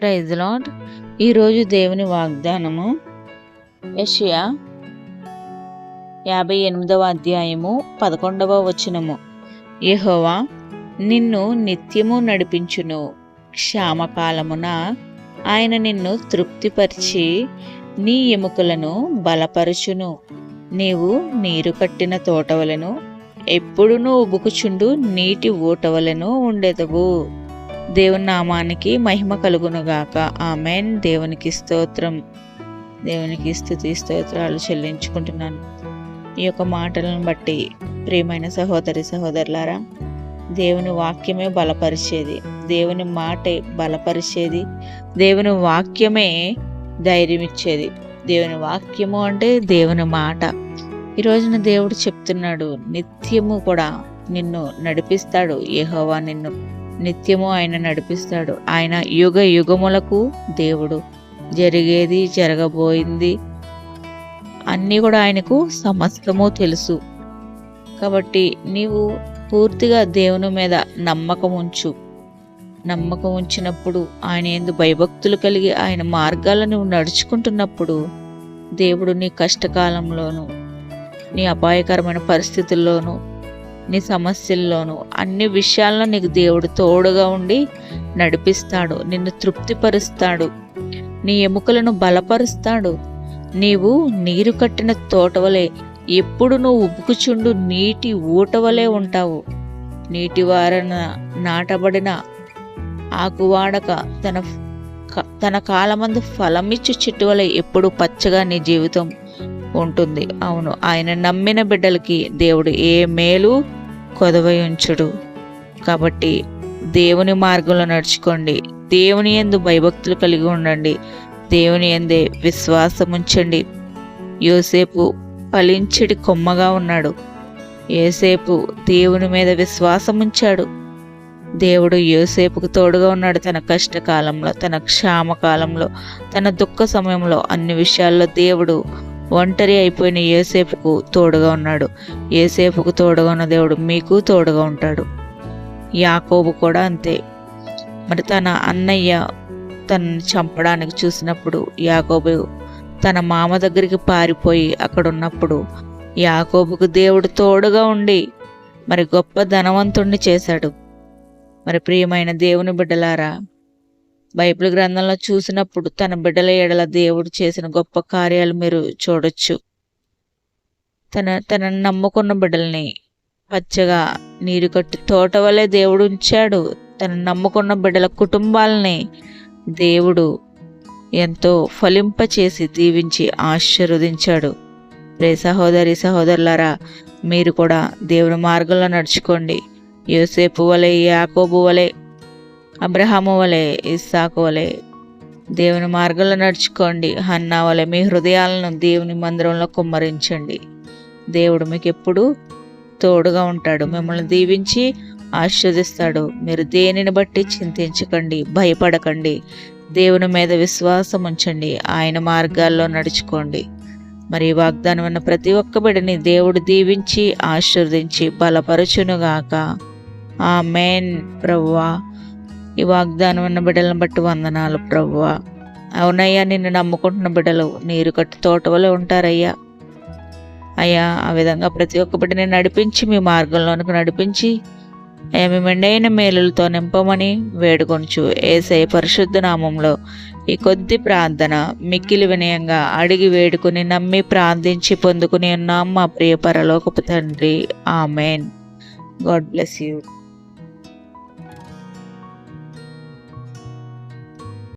Praise lord ఈరోజు దేవుని వాగ్దానము యషియా యాభై ఎనిమిదవ అధ్యాయము పదకొండవ వచనము. యహోవా నిన్ను నిత్యము నడిపించును. క్షామకాలమున ఆయన నిన్ను తృప్తిపరిచి నీ ఎముకలను బలపరచును. నీవు నీరు కట్టిన తోటవలను ఎప్పుడునూ ఉబుకుచుండు నీటి ఊటవలను ఉండెదవు. దేవుని నామానికి మహిమ కలుగునుగాక. ఆమెన్. దేవునికి స్తోత్రం. దేవునికి స్థుతి స్తోత్రాలు చెల్లించుకుంటున్నాను. ఈ యొక్క మాటలను బట్టి ప్రియమైన సహోదరి సహోదరులారా దేవుని వాక్యమే బలపరిచేది. దేవుని మాటే బలపరిచేది. దేవుని వాక్యమే ధైర్యం ఇచ్చేది. దేవుని వాక్యము అంటే దేవుని మాట. ఈరోజున దేవుడు చెప్తున్నాడు నిత్యము కూడా నిన్ను నడిపిస్తాడు. ఏహోవా నిన్ను నిత్యము ఆయన నడిపిస్తాడు. ఆయన యుగ యుగములకు దేవుడు. జరిగేది జరగబోయింది. అన్నీ కూడా ఆయనకు సమస్తము తెలుసు. కాబట్టి నీవు పూర్తిగా దేవుని మీద నమ్మకం ఉంచు నమ్మకం ఉంచినప్పుడు ఆయన ఎందు భయభక్తులు కలిగి ఆయన మార్గాలను నడుచుకుంటున్నప్పుడు దేవుడు నీ కష్టకాలంలోనూ నీ అపాయకరమైన పరిస్థితుల్లోనూ నీ సమస్యల్లోనూ అన్ని విషయాల్లో నీకు దేవుడు తోడుగా ఉండి నడిపిస్తాడు నిన్ను తృప్తిపరుస్తాడు నీ ఎముకలను బలపరుస్తాడు. నీవు నీరు కట్టిన తోటవలే ఎప్పుడు నువ్వు ఉబ్బుకుచుండు నీటి ఊటవలే ఉంటావు. నీటి వారన నాటబడిన ఆకువాడక తన తన కాలమందు ఫలమిచ్చు చెట్టు వలె ఎప్పుడు పచ్చగా నీ జీవితం ఉంటుంది. అవును ఆయన నమ్మిన బిడ్డలకి దేవుడు ఏ మేలు కొదవై ఉంచుడు. కాబట్టి దేవుని మార్గంలో నడుచుకోండి. దేవుని ఎందు భయభక్తులు కలిగి ఉండండి. దేవుని ఎందే విశ్వాసం ఉంచండి యోసేపు ఫలించడి కొమ్మగా ఉన్నాడు. యోసేపు దేవుని మీద విశ్వాసం ఉంచాడు దేవుడు యోసేపుకు తోడుగా ఉన్నాడు. తన కష్టకాలంలో తన క్షామకాలంలో తన దుఃఖ సమయంలో అన్ని విషయాల్లో దేవుడు ఒంటరి అయిపోయిన ఏసేపుకు తోడుగా ఉన్నాడు. ఏసేపుకు తోడుగా ఉన్న దేవుడు మీకు తోడుగా ఉంటాడు. యాకోబు కూడా అంతే. మరి తన అన్నయ్య తనని చంపడానికి చూసినప్పుడు యాకోబు తన మామ దగ్గరికి పారిపోయి అక్కడ ఉన్నప్పుడు యాకోబుకు దేవుడు తోడుగా ఉండి మరి గొప్ప ధనవంతుణ్ణి చేశాడు. మరి ప్రియమైన దేవుని బిడ్డలారా బైబిల్ గ్రంథంలో చూసినప్పుడు తన బిడ్డల ఎడల దేవుడు చేసిన గొప్ప కార్యాలు మీరు చూడొచ్చు. తన తన నమ్ముకున్న బిడ్డల్ని పచ్చగా నీరు కట్టి తోట వలె దేవుడు ఉంచాడు. తన నమ్ముకున్న బిడ్డల కుటుంబాలని దేవుడు ఎంతో ఫలింపచేసి దీవించి ఆశీర్వదించాడు. రే సహోదరి సహోదరులారా మీరు కూడా దేవుని మార్గంలో నడుచుకోండి. యోసేపు వలె యాకోబు వలె అబ్రహాము వలె ఇస్సాకు వలె. దేవుని మార్గంలో నడుచుకోండి. హన్నా వలె మీ హృదయాలను దేవుని మందిరంలో కుమ్మరించండి. దేవుడు మీకు ఎప్పుడు తోడుగా ఉంటాడు. మిమ్మల్ని దీవించి ఆశ్వదిస్తాడు మీరు దేనిని బట్టి చింతించకండి భయపడకండి. దేవుని మీద విశ్వాసం ఉంచండి. ఆయన మార్గాల్లో నడుచుకోండి. మరి వాగ్దానం ఉన్న ప్రతి ఒక్క బిడ్డని దేవుడు దీవించి ఆశీర్వదించి బలపరచునుగాక. ఆ మేన్ ప్రవ్వా ఈ వాగ్దానం ఉన్న బిడ్డలను బట్టి వందనాలు ప్రవ్వా. అవునయ్యా నిన్ను నమ్ముకుంటున్న బిడ్డలు నీరు కట్టు తోట వలె ఉంటారయ్యా. అయ్యా ఆ విధంగా ప్రతి ఒక్క బిడ్డని నడిపించి మీ మార్గంలోనికి నడిపించి అయ్యా మీ మెండైన మేలులతో నింపమని వేడుకొంచు ఏసై పరిశుద్ధ నామంలో ఈ కొద్ది ప్రార్థన మిక్కిలి వినయంగా అడిగి వేడుకుని నమ్మి ప్రార్థించి పొందుకుని ఉన్నాం మా ప్రియ పరలోకపు తండ్రి. ఆమెన్. God bless you.